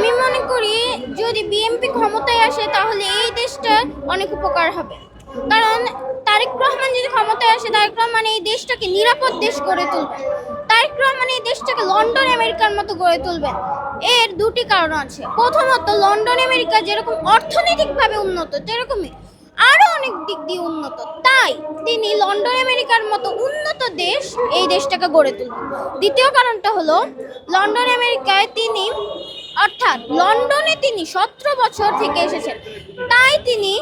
আমি মনে করি যদি বিএনপি ক্ষমতায় আসে তাহলে এই দেশটার অনেক উপকার হবে। কারণ তারেক রহমান যদি ক্ষমতায় আসে, তারেক রহমান এই দেশটাকে নিরাপদ দেশ গড়ে তুলবে। তারেক রহমান এই দেশটাকে লন্ডন আমেরিকার মতো গড়ে তুলবেন এর দুটি কারণ আছে। প্রথমত, লন্ডন আমেরিকা যেরকম অর্থনৈতিকভাবে উন্নত যেরকমই আরও অনেক দিক দিয়ে উন্নত। তাই তিনি লন্ডন আমেরিকার মতো উন্নত দেশ এই দেশটাকে গড়ে তুলবেন। দ্বিতীয় কারণটা হলো, লন্ডন আমেরিকায় তিনি অর্থাৎ লন্ডনে তিনি সতেরো বছর থেকে এসেছেন। তাই তিনি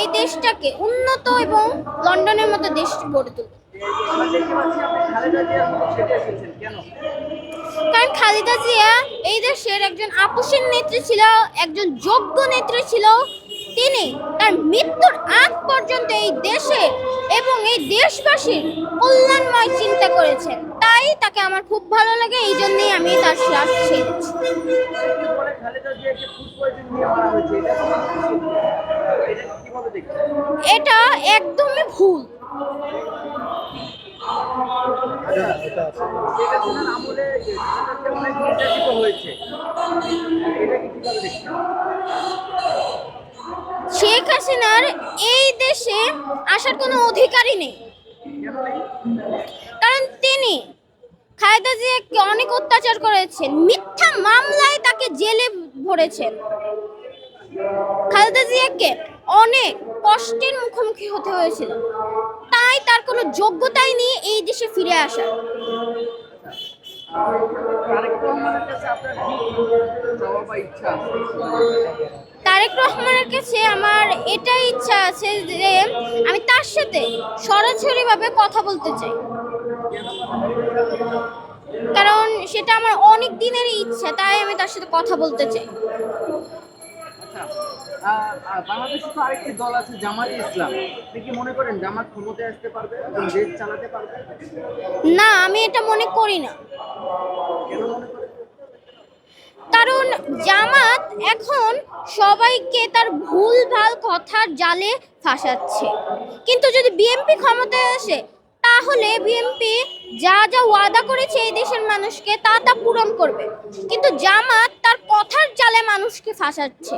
এই দেশটাকে উন্নত এবং লন্ডনের মতো দেশ গড়ে তুলবেন। কারণ খালেদা জিয়া এই দেশের একজন আপোষের নেত্রী ছিল, একজন যোগ্য নেত্রী ছিল। তিনি তার মৃত্যুর আগ পর্যন্ত এই দেশের এবং এই দেশবাসীর কল্যাণময় চিন্তা করেছেন। তাই তাকে আমার খুব ভালো লাগে, এই জন্যই আমি তার শ্বাস ছেড়েছি এটা একদমই ভুল। শেখ হাসিনার দেখছেন শেখ হাসিনার এই দেশে আসার কোনো অধিকারই নেই। নেই? কারণ তিনি খালেদা জিয়াকে অনেক অত্যাচার করেছেন। মিথ্যা মামলায় তাকে জেলে ভরেছেন। খালেদা জিয়াকে অনেক কষ্টের মুখোমুখি হতে হয়েছিল। তাই তার কোনো যোগ্যতাই নেই এই দেশে ফিরে আসা তারেক রহমানের কাছে আমার এটাই ইচ্ছা আছে যে আমি তার সাথে সরাসরিভাবে কথা বলতে চাই। কারণ সেটা আমার অনেক দিনেরই ইচ্ছা তাই আমি তার সাথে কথা বলতে চাই। আচ্ছা আহ, আহ, বাংলাদেশে তো আরেকটি দল আছে জামাত ইসলাম। আপনি কি মনে করেন জামাত ক্ষমতায় আসতে পারবে এবং দেশ চালাতে পারবে? না আমি এটা মনে করি না। কেন মনে করেন? কারণ জামাত এখন সবাইকে তার ভুল ভালো কথার জালে ফাঁসাচ্ছে। কিন্তু যদি বিএনপি ক্ষমতায় আসে তাহলে বিএনপি যা যা ওয়াদা করেছে এই দেশের মানুষকে তা তা পূরণ করবে। কিন্তু জামাত তার কথার জালে মানুষকে ফাঁসাচ্ছে।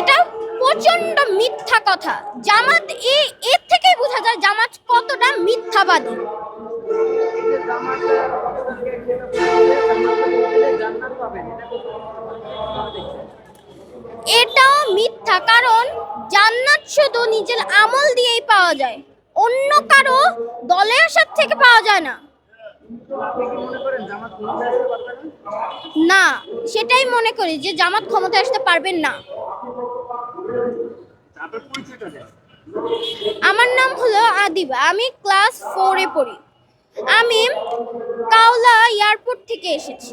এটা প্রচণ্ড মিথ্যা কথা। জামাত এ এর থেকেই বোঝা যায় জামাত কতটা মিথ্যাবাদী। এই এটাও মিথ্যা কারণ জান্নাত শুধু নিজের আমল দিয়েই পাওয়া যায়, অন্য কারও দলে আসার থেকে পাওয়া যায় না। না, সেটাই মনে করি যে জামাত ক্ষমতা আসতে পারবেন না। আমার নাম হলো আদিবা, আমি ক্লাস ফোরে পড়ি। আমি কাওলা এয়ারপোর্ট থেকে এসেছি।